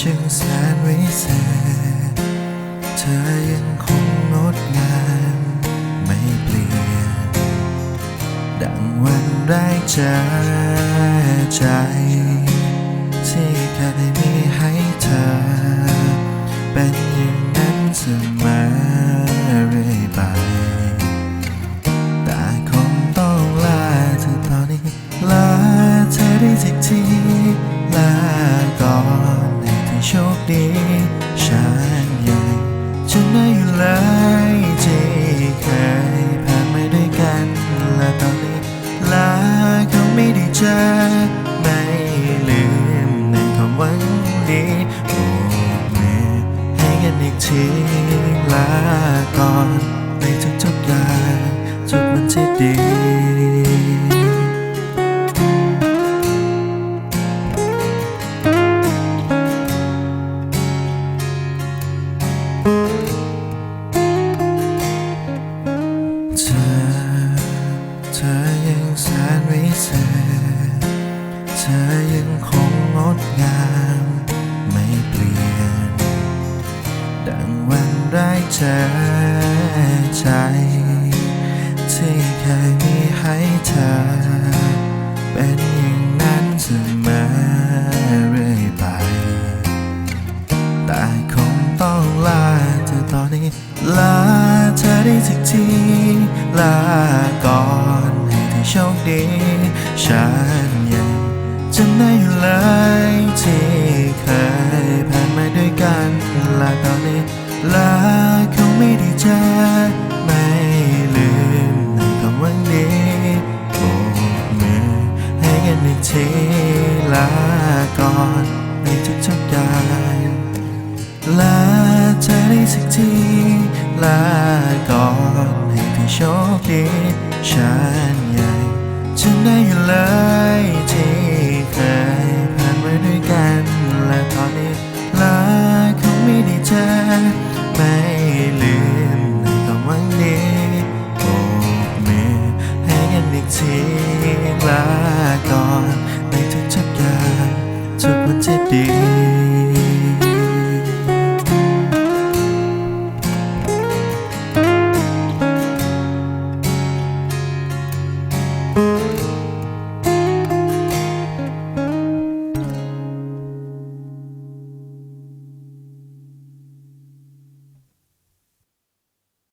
ช่างแสนวิเศษ เธอยังคงงดงามไม่เปลี่ยน ดังวันแรกเจอใจ ที่เคยมีให้เธอ เป็นอย่างนั้นเสมอเรื่อย ดีฉันยังจะไม่อยู่เลยที่เคยผ่านมาด้วยกันและตอนนี้ลาเขาไม่ได้เจอไม่ลืมในความหวังดีโบกมือให้กันอีกทีลาก่อนในทุกๆอย่างทุกวันที่ วันแรกเจอใจที่เคยมีให้เธอ เป็นอย่างนั้นเสมอเรื่อยไป แต่คงต้องลาเธอตอนนี้ ลาเธอได้สักที ลาก่อนให้เธอโชคดี ฉันยังจำได้อยู่เลยที่เคย ลาก่อนในทุกๆด้านลาเธอได้สักทีลาก่อนให้พี่โชคดีฉันใหญ่ฉันได้ยู่เลยที่เคยผ่านมาด้วยกันและตอนนี้ลาคงไม่ได้เจอ